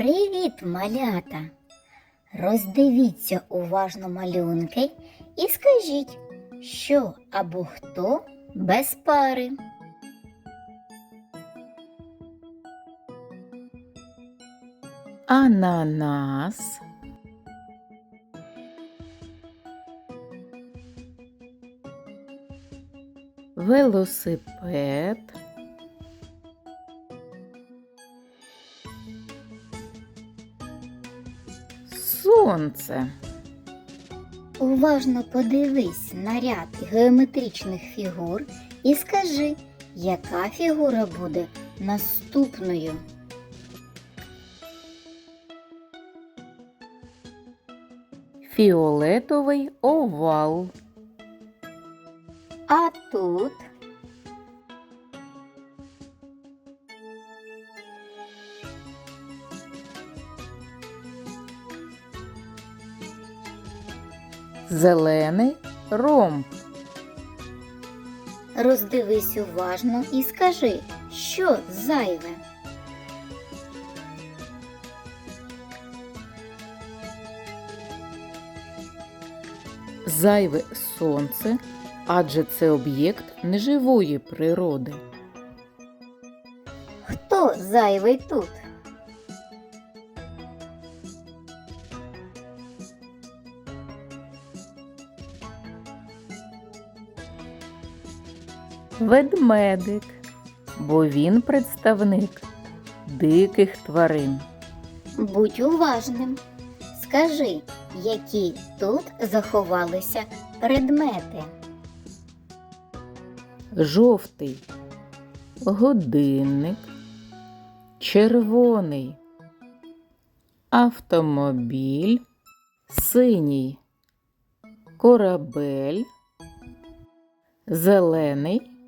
Привіт, малята! Роздивіться уважно малюнки і скажіть, що або хто без пари. ананас, велосипед, сонце, Уважно подивись на ряд геометричних фігур і скажи, яка фігура буде наступною. фіолетовий овал, А тут зелений ромб, роздивись уважно і скажи, що зайве. зайве сонце, адже це об'єкт неживої природи. Хто зайвий тут? Ведмедик, бо він представник диких тварин. Будь уважним. Скажи, які тут заховалися предмети. жовтий годинник, червоний автомобіль, синій корабель, зелений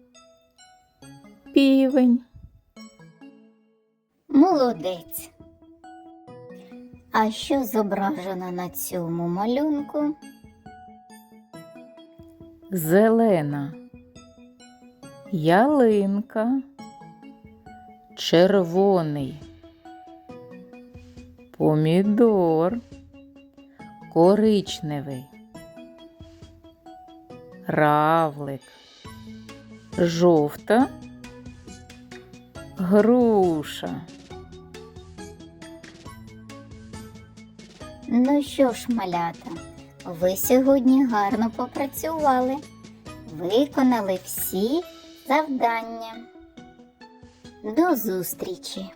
півень, Молодець. А що зображено на цьому малюнку? зелена. Ялинка, червоний. Помідор, коричневий. Равлик, жовта груша. Ну що ж, малята, ви сьогодні гарно попрацювали, виконали всі завдання. До зустрічі!